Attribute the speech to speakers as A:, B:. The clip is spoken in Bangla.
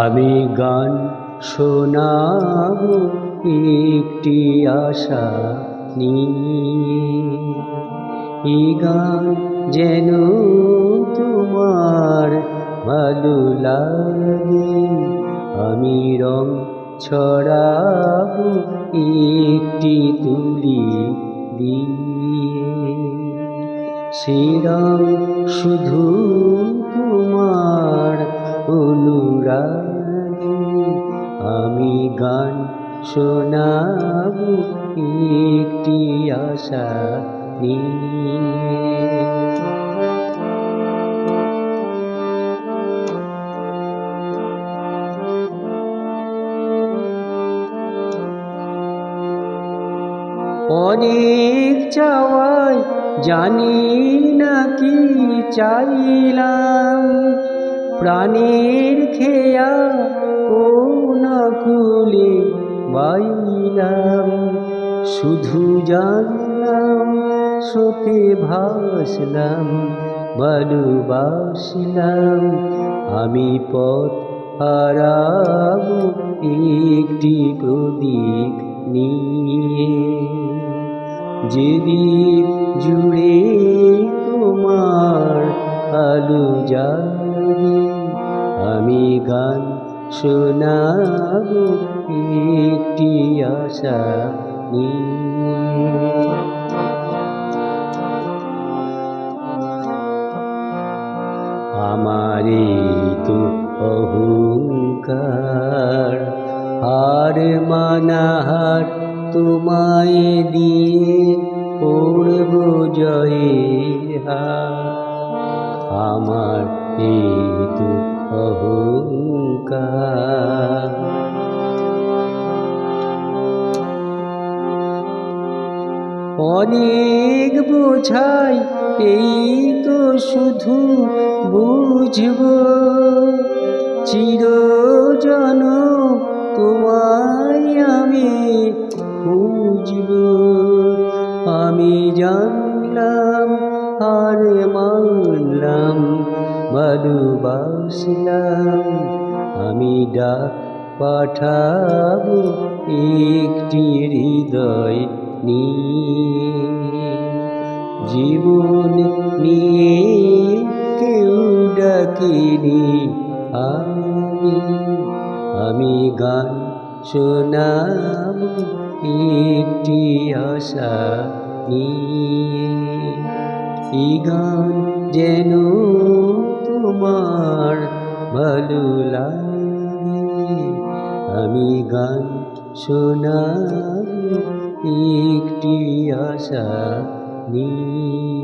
A: আমি গান শোনাব একটি আশা নিয়ে। গান যেন তোমার ভালো লাগে আমি রং ছড়াব একটি তুলি দিয়ে। রং শুধু তোমার অনুরাগে আমি গান শোনাব একটি আশা নিয়ে। অনেক চাওয়াই জানি না কি চাইলাম। প্রাণের খেয়া কোন কুলে বাইলাম। শুধু জানলাম স্রোতে ভাসলাম, ভালোবাসলাম। আমি পথ হারাব, একটি প্রদীপ নিয়ে। যেদিন জুড়ে তোমার আলো জাগে, আমি গান শোনাব একটি আশা আমারে তো অহংকার হার মানাহার তোমায় দিয়ে পড়ব জয়ের আমার এই তো অহংকার। অনেক বোঝাই, এই তো শুধু বুঝব। চির চিরজন তোমায় আমি বুঝব আমি জানলাম, আর মানলাম ভালোবাসলাম আমি ডাক পাঠাবো একটি হৃদয় নিয়ে। জীবন নিয়ে কেউ ডাকিনি আমি। আমি গান শোনাব একটি আশা নিয়ে এই গান যেন তোমার ভালো লাগে? আমি গান শোনাব একটি আশা নিয়ে।